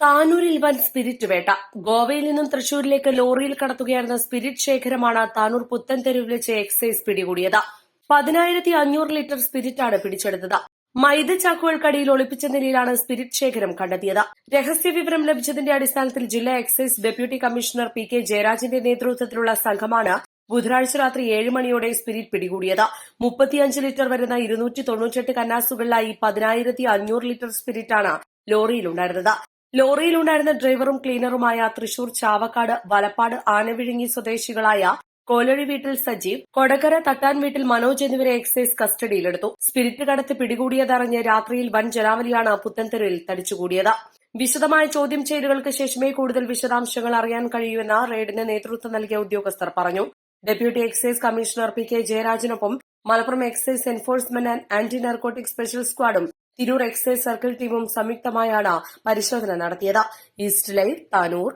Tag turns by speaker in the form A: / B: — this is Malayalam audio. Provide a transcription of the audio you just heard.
A: താനൂരിൽ വൻ സ്പിരിറ്റ് വേട്ട. ഗോവയിൽ നിന്നും തൃശൂരിലേക്ക് ലോറിയിൽ കടത്തുകയായിരുന്ന സ്പിരിറ്റ് ശേഖരമാണ് താനൂർ പുത്തൻ തെരുവിൽ വെച്ച് എക്സൈസ് പിടികൂടിയത്. പതിനായിരത്തി അഞ്ഞൂറ് ലിറ്റർ സ്പിരിറ്റാണ് പിടിച്ചെടുത്തത്. മൈദ ചാക്കുകൾക്കടിയിൽ ഒളിപ്പിച്ച നിലയിലാണ് സ്പിരിറ്റ് ശേഖരം കണ്ടെത്തിയത്. രഹസ്യ വിവരം ലഭിച്ചതിന്റെ അടിസ്ഥാനത്തിൽ ജില്ലാ excise deputy commissioner P K ജയരാജന്റെ നേതൃത്വത്തിലുള്ള സംഘമാണ് ബുധനാഴ്ച രാത്രി ഏഴ് മണിയോടെ സ്പിരിറ്റ് പിടികൂടിയത്. മുപ്പത്തിയഞ്ച് ലിറ്റർ വരുന്ന ഇരുന്നൂറ്റി തൊണ്ണൂറ്റെട്ട് കന്നാസുകളിലായി പതിനായിരത്തി അഞ്ഞൂറ് ലിറ്റർ സ്പിരിറ്റാണ് ലോറിയിലുണ്ടായിരുന്നത് ലോറിയിലുണ്ടായിരുന്ന ഡ്രൈവറും ക്ലീനറുമായ തൃശൂർ ചാവക്കാട് വലപ്പാട് ആനവിഴുങ്ങി സ്വദേശികളായ കോലഴി വീട്ടിൽ സജീവ് കൊടകര തട്ടാൻ വീട്ടിൽ മനോജ് എന്നിവരെ എക്സൈസ് കസ്റ്റഡിയിലെടുത്തു. സ്പിരിറ്റ് കടത്ത് പിടികൂടിയതറിഞ്ഞ് രാത്രിയിൽ വൻ ജനാവലിയാണ് പുത്തൻതെരുവിൽ തടിച്ചുകൂടിയത്. വിശദമായ ചോദ്യം ചെയ്യലുകൾക്ക് ശേഷമേ കൂടുതൽ വിശദാംശങ്ങൾ അറിയാൻ കഴിയൂവെന്ന് റെയ്ഡിന് നേതൃത്വം നൽകിയ ഉദ്യോഗസ്ഥർ പറഞ്ഞു. Deputy excise commissioner P K ജയരാജനൊപ്പം Malappuram excise enforcement and anti narcotic special സ്ക്വാഡും തിരൂർ എക്സൈസ് സർക്കിൾ ടീമും സംയുക്തമായാണ് പരിശോധന നടത്തിയത്. East line Tanur